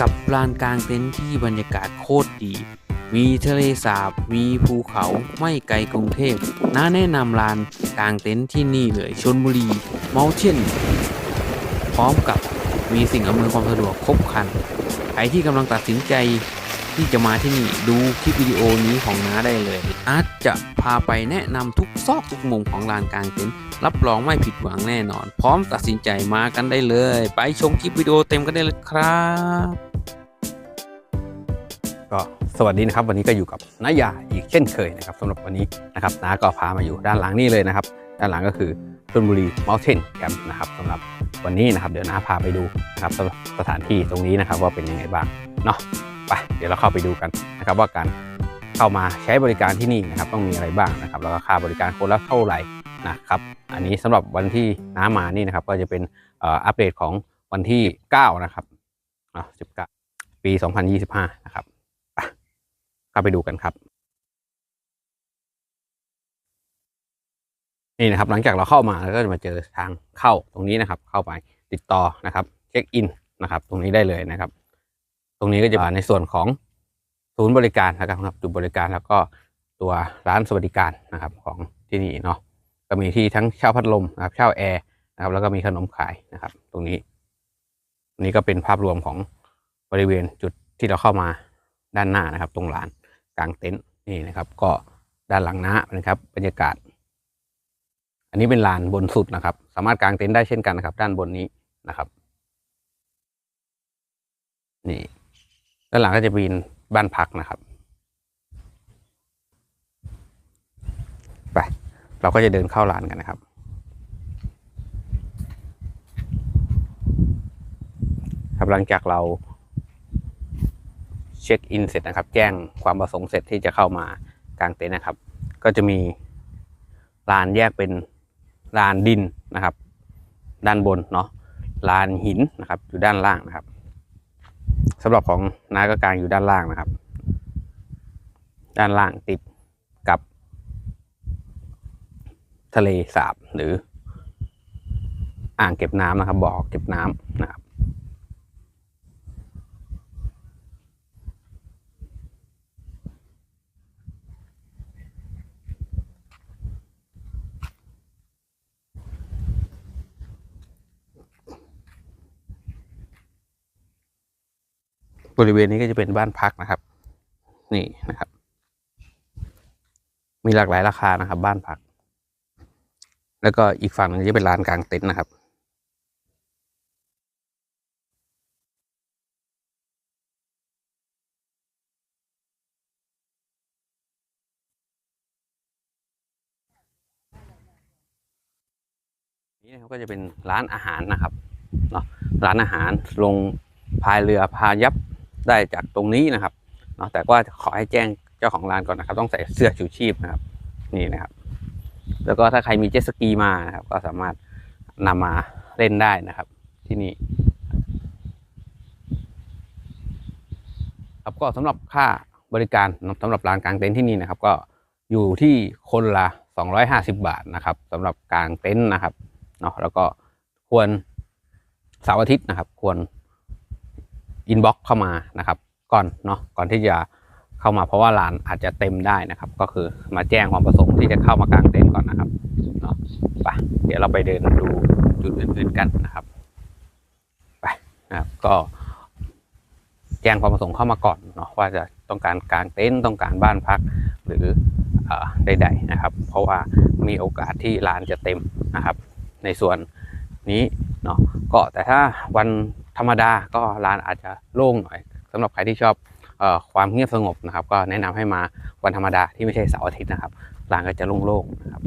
กับลานกลางเต็นท์ที่บรรยากาศโคตรดี มีทะเลสาบมีภูเขาไม่ไกลกรุงเทพน่าแนะนำลานกลางเต็นท์ที่นี่เลยชนบุรีเมาเทนพร้อมกับมีสิ่งอำนวยความสะดวกครบครันใครที่กำลังตัดสินใจ ที่จะมาที่นี่ดูคลิปวิดีโอนี้ของน้าได้เลย อาจจะพาไปแนะนำทุกซอกทุกมุมของลานกลางเต็นท์รับรองไม่ผิดหวังแน่นอน พร้อมตัดสินใจมากันได้เลย ไปชมคลิปวิดีโอเต็มกันได้เลยครับก็สวัสดีนะครับวันนี้ก็อยู่กับน้ายาอีกเช่นเคยนะครับสำหรับวันนี้นะครับน้าก็พามาอยู่ด้านหลังนี่เลยนะครับ ด้านหลังก็คือชลบุรี Mountain Camp นะครับสำหรับวันนี้นะครับเดี๋ยวน้าพาไปดูนะครับสำหรับสถานที่ตรงนี้นะครับว่าเป็นยังไงบ้างเนาะ ไปเดี๋ยวเราเข้าไปดูกันนะครับว่าการเข้ามาใช้บริการที่นี่นะครับต้องมีอะไรบ้างนะครับแล้วก็ค่าบริการคนละเท่าไหร่นะครับอันนี้สำหรับวันที่น้ามานี่นะครับ ก็จะเป็นอัปเดตของวันที่ 9 นะครับอะ19 ปี 2025 นะครับเข้าไปดูกันครับ นี่นะครับ หลังจากเราเข้ามาแล้วก็จะมาเจอทางเข้าตรงนี้นะครับ เข้าไปติดต่อนะครับ เช็คอินนะครับ ตรงนี้ได้เลยนะครับ รงนี้ก็จะในส่วนของศูนย์บริการนะครับจุดบริการแล้วก็ตัวร้านสวัสดิการนะครับของที่นี่เนาะก็มีที่ทั้งเช่าพัดลมนะครับเช่าแอร์นะครับแล้วก็มีขนมขายนะครับ ตรงนี้นนี้ก็เป็นภาพรวมของบริเวณจุดที่เราเข้ามาด้านหน้านะครับ ตรงลานกลางเต็นท์นี่นะครับ ก็ด้านหลังน้านะครับ บรรยากาศ อันนี้เป็นลานบนสุดนะครับ สามารถกางเต็นท์ได้เช่นกันนะครับ ด้านบนนี้นะครับ นี่ ด้านหลังก็จะเป็นบ้านพักนะครับ ไป เราก็จะเดินเข้าลานกันนะครับ ครับหลังจากเราเช็คอินเสร็จนะครับ แจ้งความประสงค์เสร็จที่จะเข้ามากางเต็นท์นะครับ ก็จะมีลานแยกเป็นลานดินนะครับ ด้านบนเนาะลานหินนะครับ อยู่ด้านล่างนะครับ สำหรับของนาก็กลางอยู่ด้านล่างนะครับ ด้านล่างติดกับ ทะเลสาบหรือ อ่างเก็บน้ำนะครับบ่อเก็บน้ำนะครับ บริเวณนี้ก็จะเป็นบ้านพักนะครับ นี่นะครับ มีหลากหลายราคานะครับ บ้านพัก แล้วก็อีกฝั่งนึงจะเป็นลานกลางเต็นท์นะครับนี่นะครับก็จะเป็นร้านอาหารนะครับเนาะร้านอาหารลงพายเรือพายับ ได้จากตรงนี้นะครับเนาะแต่ก็ขอให้แจ้งเจ้าของร้านก่อนนะครับ ต้องใส่เสื้อชูชีพนะครับ นี่นะครับ แล้วก็ถ้าใครมีเจ็ตสกีมานะครับ ก็สามารถนำมาเล่นได้นะครับ ที่นี่ครับก็สำหรับค่าบริการสำหรับร้านกลางเต็นท์ที่นี่นะครับ ก็อยู่ที่คนละ 250 บาทนะครับสำหรับกลางเต็นท์นะครับเนาะแล้วก็ควรเสาร์อาทิตย์นะครับ ควร อินบ็อกเข้ามานะครับ ก่อนเนาะก่อนที่จะเข้ามาเพราะว่าลานอาจจะเต็มได้นะครับ ก็คือมาแจ้งความประสงค์ที่จะเข้ามากางเต็นท์ก่อนนะครับเนาะไปเดี๋ยวเราไปเดินดูจุดอื่นๆกันนะครับไปนะครับก็แจ้งความประสงค์เข้ามาก่อนเนาะว่าจะต้องการกางเต็นท์ต้องการบ้านพักหรืออ่อใดๆนะครับ เพราะว่ามีโอกาสที่ลานจะเต็มนะครับ ในส่วนนี้เนาะก็แต่ถ้าวัน ธรรมดาก็ลานอาจจะโล่งหน่อยสำหรับใครที่ชอบออความเงียบสงบนะครับ ก็แนะนำให้มาวันธรรมดาที่ไม่ใช่เสาร์อาทิตย์นะครับลานก็จะโล่งๆนะครับ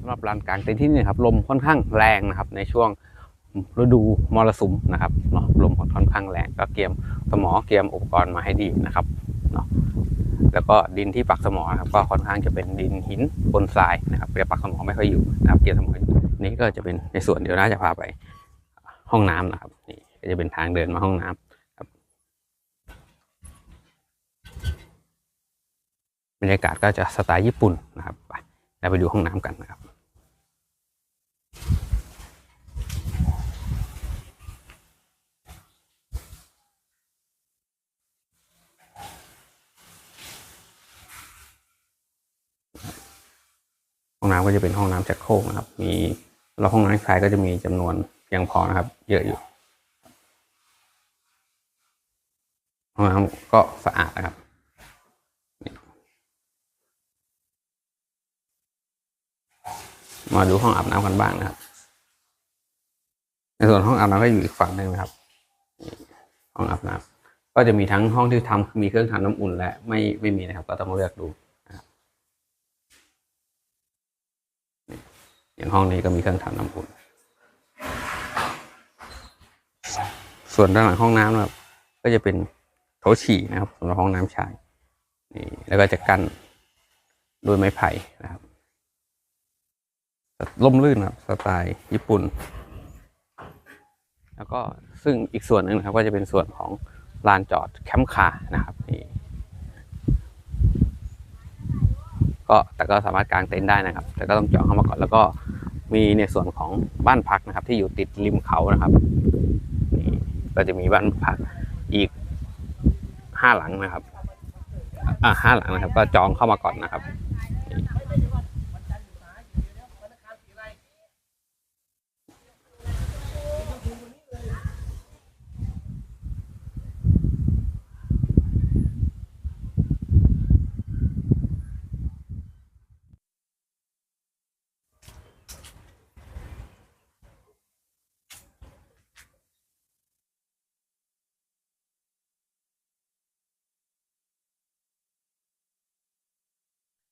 สำหรับลานกลางเต็นท์ที่นี่ครับลมค่อนข้างแรงนะครับในช่วง ฤดูมรสุมนะครับเนาะลมค่อนข้างแรงก็เตรียมสมอเตรียมอุปกรณ์มาให้ดีนะครับเนาะแล้วก็ดินที่ปักสมอนะครับก็ค่อนข้างจะเป็นดินหินบนทรายนะครับเรียปักสมอไม่ค่อยอยู่นะครับเกียร์สมอนี่ก็จะเป็นในส่วนเดี๋ยวน่าจะพาไปห้องน้ำนะครับนี่ก็จะเป็นทางเดินมาห้องน้ำครับบรรยากาศก็จะสไตล์ญี่ปุ่นนะครับไปเราไปดูห้องน้ำกันนะครับ องน้ำก็จะเป็นห้องน้ำจักโครกนะครับ มีแล้วห้องน้ำชายก็จะมีจำนวนเพียงพอนะครับ เยอะอยู่ห้องน้ำก็สะอาดนะครับมาดูห้องอาบน้ำกันบ้างนะครับ ในส่วนห้องอาบน้ำก็อยู่อีกฝั่งหนึ่งนะครับ ห้องอาบน้ำก็จะมีทั้งห้องที่ทำมีเครื่องทำน้ำอุ่นและไม่ไม่มีนะครับ ก็ต้องเลือกดู อย่างห้องนี้ก็มีเครื่องทำน้ำอุ่น ส่วนด้านหลังห้องน้ำนะครับ ก็จะเป็นโถฉี่นะครับสำหรับห้องน้ำชายนี่แล้วก็จะกั้นด้วยไม้ไผ่นะครับล่มลื่นครับสไตล์ญี่ปุ่น แล้วก็ซึ่งอีกส่วนหนึ่งนะครับ ก็จะเป็นส่วนของลานจอดแคมป์คาร์นะครับนี่ก็แต่ก็สามารถกางเต็นท์ได้นะครับ แต่ก็ต้องจองเข้ามาก่อนแล้วก็ มีในส่วนของบ้านพักนะครับ ที่อยู่ติดริมเขานะครับนี่ก็จะมีบ้านพักอีกห้าหลังนะครับอ่าห้าหลังนะครับ ก็จองเข้ามาก่อนนะครับ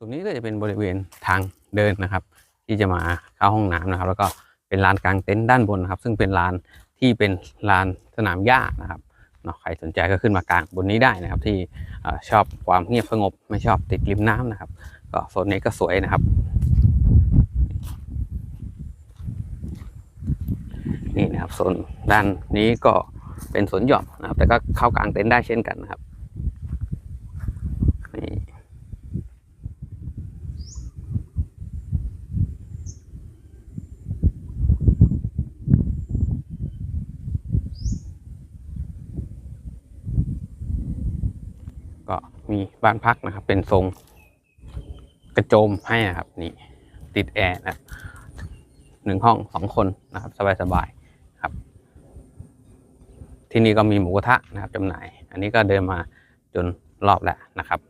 ตรงนี้ก็จะเป็นบริเวณทางเดินนะครับ ที่จะมาเข้าห้องน้ำนะครับ แล้วก็เป็นลานกลางเต็นท์ด้านบนนะครับ ซึ่งเป็นลานที่เป็นลานสนามหญ้านะครับเนาะใครสนใจก็ขึ้นมากลางบนนี้ได้นะครับ ที่ชอบความเงียบสงบไม่ชอบติดริมน้ำนะครับ ก็โซนนี้ก็สวยนะครับนี่นะครับโซนด้านนี้ก็เป็นสวนหย่อมนะครับ แต่ก็เข้ากลางเต็นท์ได้เช่นกันนะครับนี่ ก็ มีบ้านพักนะครับ เป็นทรงกระโจมให้นะครับ นี่ ติดแอร์นะครับหนึ่งห้องสองคนนะครับ สบายๆครับ ที่นี่ก็มีหมูกระทะนะครับจำหน่าย อันนี้ก็เดินมาจนรอบแล้วนะครับ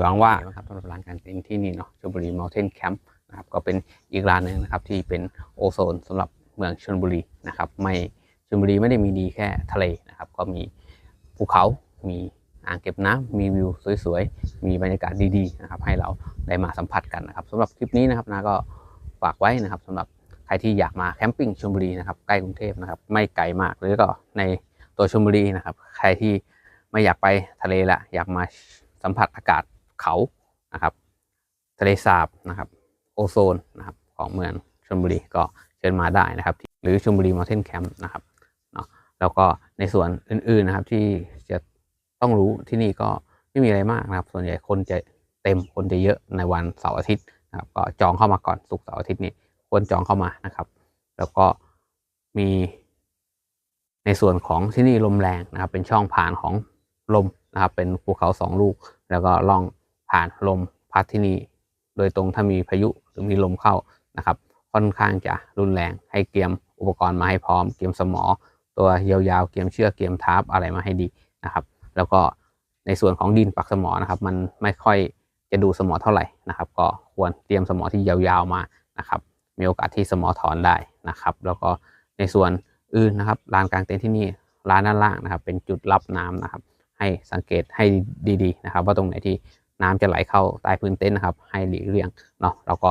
หวังว่านะครับสำหรับร้านการเต็นท์ที่นี่เนาะชลบุรี Mountain Camp นะครับก็เป็นอีกร้านหนึ่งนะครับ ที่เป็นโอโซนสำหรับเมืองชลบุรีนะครับ ไม่ชลบุรีไม่ได้มีดีแค่ทะเลนะครับ ก็มีภูเขามี อ่างเก็บน้ำมีวิวสวยๆ มีบรรยากาศดีๆนะครับให้เราได้มาสัมผัสกันนะครับสำหรับคลิปนี้นะครับนาก็ฝากไว้นะครับสำหรับใครที่อยากมาแคมปิ้งชลบุรีนะครับใกล้กรุงเทพนะครับไม่ไกลมากหรือก็ในตัวชลบุรีนะครับใครที่ไม่อยากไปทะเลละอยากมาสัมผัสอากาศเขานะครับทะเลสาบนะครับโอโซนนะครับของเมืองชลบุรีก็เชิญมาได้นะครับ หรือชลบุรีมอเทนแคมป์นะครับเนาะแล้วก็ในส่วนอื่นๆนะครับที่จะ ต้องรู้ที่นี่ก็ไม่มีอะไรมากนะครับ ส่วนใหญ่คนจะเต็มคนจะเยอะในวันเสาร์อาทิตย์นะครับ ก็จองเข้ามาก่อนศุกร์เสาร์อาทิตย์นี้ควรจองเข้ามานะครับ แล้วก็มีในส่วนของที่นี่ลมแรงนะครับ เป็นช่องผ่านของลมนะครับ เป็นภูเขาสองลูก แล้วก็ล่องผ่านลมพัดที่นี่โดยตรงถ้ามีพายุหรือมีลมเข้านะครับ ค่อนข้างจะรุนแรงให้เตรียมอุปกรณ์มาให้พร้อมเตรียมสมอ ตัวยาวๆเตรียมเชือกเตรียมทาร์ปอะไรมาให้ดีนะครับ แล้วก็ในส่วนของดินปักสมอนะครับ มันไม่ค่อยจะดูสมอเท่าไหร่นะครับ ก็ควรเตรียมสมอที่ยาวๆมานะครับ มีโอกาสที่สมอถอนได้นะครับ แล้วก็ในส่วนอื่นนะครับลานกลางเต็นท์ที่นี่ร้านด้านล่างนะครับ เป็นจุดรับน้ำนะครับ ให้สังเกตให้ดีๆนะครับ ว่าตรงไหนที่น้ำจะไหลเข้าใต้พื้นเต็นท์นะครับ ให้หลีกเลี่ยงเนาะแล้วก็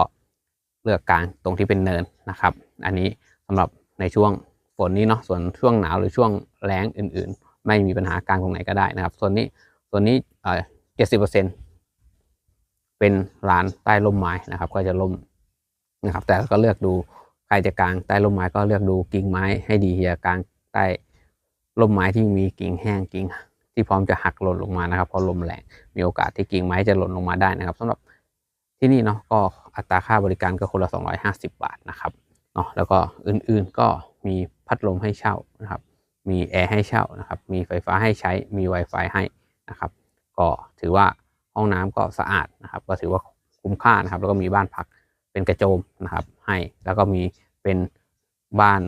เลือกกลางตรงที่เป็นเนินนะครับ อันนี้สำหรับในช่วงฝนนี้เนาะส่วนช่วงหนาวหรือช่วงแล้งอื่น ๆ ไม่มีปัญหากลางตรงไหนก็ได้นะครับ ส่วนนี้ส่วนนี้เอ่อเจ็ดสิบเปอร์เซ็นเป็นลานใต้ร่มไม้นะครับ ก็จะร่มนะครับ แต่ก็เลือกดูใครจะกลางใต้ร่มไม้ก็เลือกดูกิ่งไม้ให้ดีอย่ากลางใต้ร่มไม้ที่มีกิ่งแห้งกิ่งที่พร้อมจะหักหล่นลงมานะครับเพราะลมแรงมีโอกาสที่กิ่งไม้จะหล่นลงมาได้นะครับสำหรับที่นี่เนาะก็อัตราค่าบริการก็คนละ 250 บาทนะครับเนาะแล้วก็อื่นๆก็มีพัดลมให้เช่านะครับ มีแอร์ให้เช่านะครับ มีไฟฟ้าให้ใช้ มี Wi-Fi ให้นะครับ ก็ถือว่าห้องน้ำก็สะอาดนะครับ ก็ถือว่าคุ้มค่านะครับ แล้วก็มีบ้านพักเป็นกระโจมนะครับให้แล้วก็มีเป็นบ้าน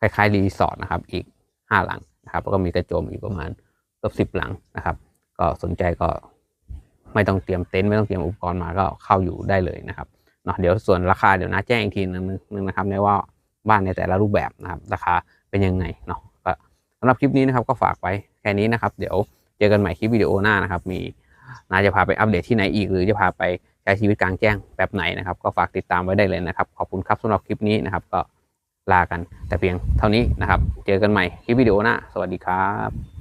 คล้ายๆรีสอร์ทนะครับ อีกห้าหลังนะครับ แล้วก็มีกระโจมอีกประมาณเกือบสิบหลังนะครับ ก็สนใจก็ไม่ต้องเตรียมเต็นท์ไม่ต้องเตรียมอุปกรณ์มาก็เข้าอยู่ได้เลยนะครับเนาะเดี๋ยวส่วนราคาเดี๋ยวนะแจ้งอีกทีนึงนึงนะครับในว่า บ้านในแต่ละรูปแบบนะครับ ราคาเป็นยังไงเนาะก็สำหรับคลิปนี้นะครับก็ฝากไว้แค่นี้นะครับ เดี๋ยวเจอกันใหม่คลิปวิดีโอหน้านะครับ มีนาจะพาไปอัปเดตที่ไหนอีก หรือจะพาไปใช้ชีวิตกลางแจ้งแบบไหนนะครับ ก็ฝากติดตามไว้ได้เลยนะครับ ขอบคุณครับสำหรับคลิปนี้นะครับ ก็ลากันแต่เพียงเท่านี้นะครับ เจอกันใหม่คลิปวิดีโอหน้า สวัสดีครับ